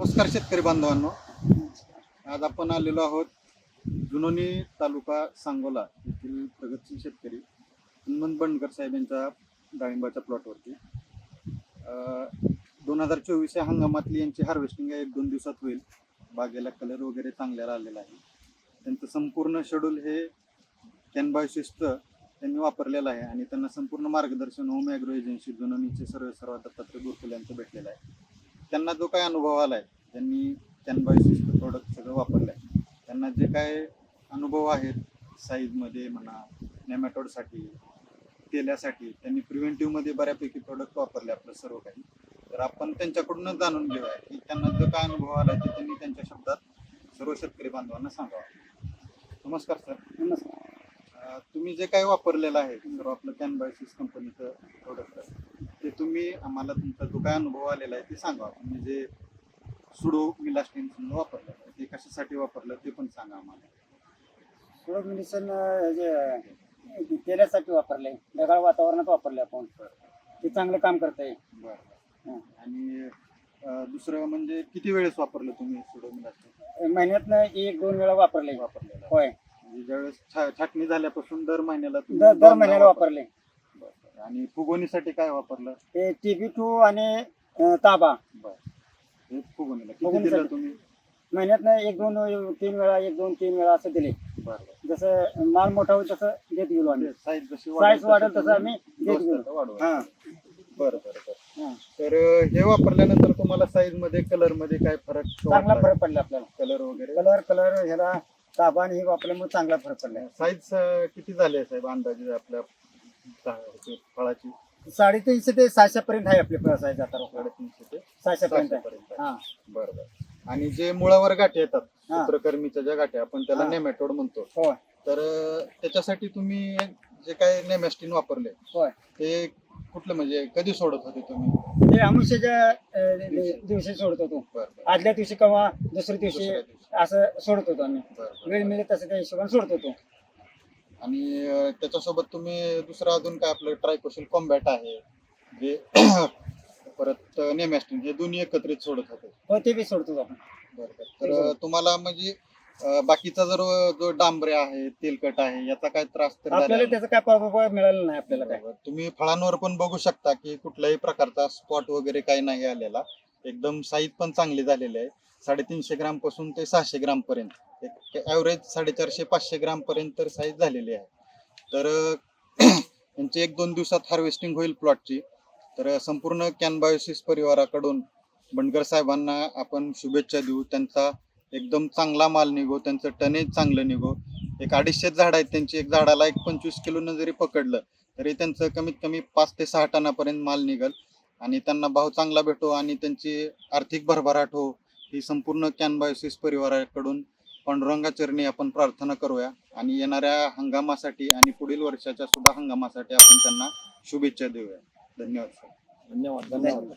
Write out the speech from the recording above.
नमस्कार शेतकरी बांधवांनो. आज आपण आलेलो आहोत जुनोनी तालुका सांगोला येथील प्रगतशील शेतकरी हनुमंत बंडकर साहेब यांच्या डाळिंबाच्या प्लॉटवरती दोन हजार चोवीस या हंगामातली यांची हार्वेस्टिंग एक दोन दिवसात होईल. बागेला कलर वगैरे चांगल्याला आलेला आहे. त्यांचं संपूर्ण शेड्यूल हे कॅनबायोसिस्ट त्यांनी वापरलेलं आहे आणि त्यांना संपूर्ण मार्गदर्शन होम ॲग्रो एजन्सी जुनोनीचे सर्व सर्व दत्तात्रय गुरुकुल यांचं भेटलेलं आहे. त्यांना जो काय अनुभव आला आहे त्यांनी कॅनबायोसिस्ट प्रोडक्ट सगळं वापरलं आहे त्यांना जे काय अनुभव आहेत साईजमध्ये म्हणा नेमॅटोडसाठी तेल्यासाठी त्यांनी प्रिव्हेंटिव्हमध्ये बऱ्यापैकी प्रोडक्ट वापरले आपलं सर्व काही. तर आपण त्यांच्याकडूनच जाणून घेऊया की त्यांना जो काय अनुभव आला ते त्यांनी त्यांच्या शब्दात सर्व शेतकरी बांधवांना सांगावं. नमस्कार सर. नमस्कार. तुम्ही जे काय वापरलेलं आहे सर्व आपलं कॅनबायोसिस कंपनीचं प्रोडक्ट ते तुम्ही आम्हाला तुमचा जो काय अनुभव आलेला आहे ते सांगा. तुम्ही जे सुडो मिलास्टिन समजा वापरलं. आहे, ते कशासाठी वापरलं ते पण सांगा आम्हाला. सुरज मेडिसन जे तेलासाठी वापरले ढगाळ वातावरणात वापरले आपण. ते चांगलं काम करतंय. बरं. आणि दुसरं म्हणजे किती वेळेस वापरलं तुम्ही सुडो मिलास्टिन महिन्यातनं एक दोन वेळा वापरले वापरलेलं. आहे. होय. म्हणजे ज्यावेळेस छाटणी झाल्यापासून दर महिन्याला तुम्ही दर महिन्याला वापरलं. आणि फुगवणीसाठी काय वापरलं? ते टीबी टू आणि अं, ताबा. बरं. हे फुगवणीला किती फुगवणीसाठी. दिलं तुम्ही? महिन्यातनं एक दोन तीन वेळा एक दोन तीन वेळा असं दिले. बरं बरं. जसं माल मोठा होईल तसं देत गेलो आम्ही. साईज जशी साईज वाढेल तसं आम्ही देत गेलो. त्याचा वाढवा. हा. बरं बरं बरं. हा. तर अं, हे वापरल्यानंतर तुम्हाला साईजमध्ये कलरमध्ये काय फरक चांगला फरक पडला आपल्याला. कलर वगैरे? कलर कलर ह्याला ताबा आणि हे वापरल्यामुळे चांगला फरक पडला. साईज किती झाली साहेब अंदाजे आपल्या फळाची. साडेतीनशे ते सहाशे पर्यंत आहे आपले साईज आता रोकड. साडेतीनशे ते सहाशे पर्यंत आहे आहे. हा. बरं बरं. आणि जे मुळावर गाठी येतात हा. सूत्रकर्मीच्या ज्या गाठी आपण त्याला हा. नेमॅटोड म्हणतो. होय. तर अं, त्याच्यासाठी तुम्ही जे काय नेमॅस्टिन वापरले होय. ते कुठलं म्हणजे कधी सोडत होते तुम्ही? ते अमुष्याच्या अं, दि- दिवशी. सोडत होतो. बरं बरं. आदल्या दिवशी किंवा दुसऱ्या दिवशी दुसऱ्या दिवशी. असं सोडत होतो आम्ही. बरं, बरं. वेळ मिळेल तसं त्या हिशोबाने सोडत होतो. आणि त्याच्यासोबत तुम्ही दुसरं अजून काय आपलं ट्रायकोशिल कॉम्बॅट आहे जे परत नेमॅस्टिन हे दोन्ही एकत्रित सोडत होते. हो ते बी सोडतो आपण. बरोबर तर तुम्हाला म्हणजे अं, बाकीचा जर जो डांबरे आहे तेलकट आहे याचा काय त्रास तर झाला? आपल्याला नाही? त्याचा काय प्रभाव मिळाला नाही आपल्याला काय. बरोबर. तुम्ही फळांवर पण बघू शकता की कुठल्याही प्रकारचा स्पॉट वगैरे काही नाही आलेला. एकदम साईज पण चांगली झालेली आहे. साडेतीनशे ग्रामपासून ते सहाशे ग्राम पर्यंत. एक ॲव्हरेज साडेचारशे पाचशे ग्राम पर्यंत तर साईज झालेली आहे. तर अं, यांची एक दोन दिवसात हार्वेस्टिंग होईल प्लॉटची तर संपूर्ण कॅनबायोसिस परिवाराकडून बंडकर साहेबांना आपण शुभेच्छा देऊ. त्यांचा एकदम चांगला माल निघो त्यांचं टनेज चांगलं निघो. एक अडीचशे झाड आहेत त्यांची. एक झाडाला एक पंचवीस किलोनं जरी पकडलं तरी त्यांचं कमीत कमी पाच ते सहा टनापर्यंत माल निघल. आणि त्यांना भाव चांगला भेटो आणि त्यांची आर्थिक भरभराट हो. ही संपूर्ण कॅनबायोसिस परिवाराकडून पांडुरंगा चरणी आपण प्रार्थना करूया. आणि येणाऱ्या हंगामासाठी आणि पुढील वर्षाच्या सुद्धा हंगामासाठी आपण त्यांना शुभेच्छा देऊया. धन्यवाद सर. धन्यवाद.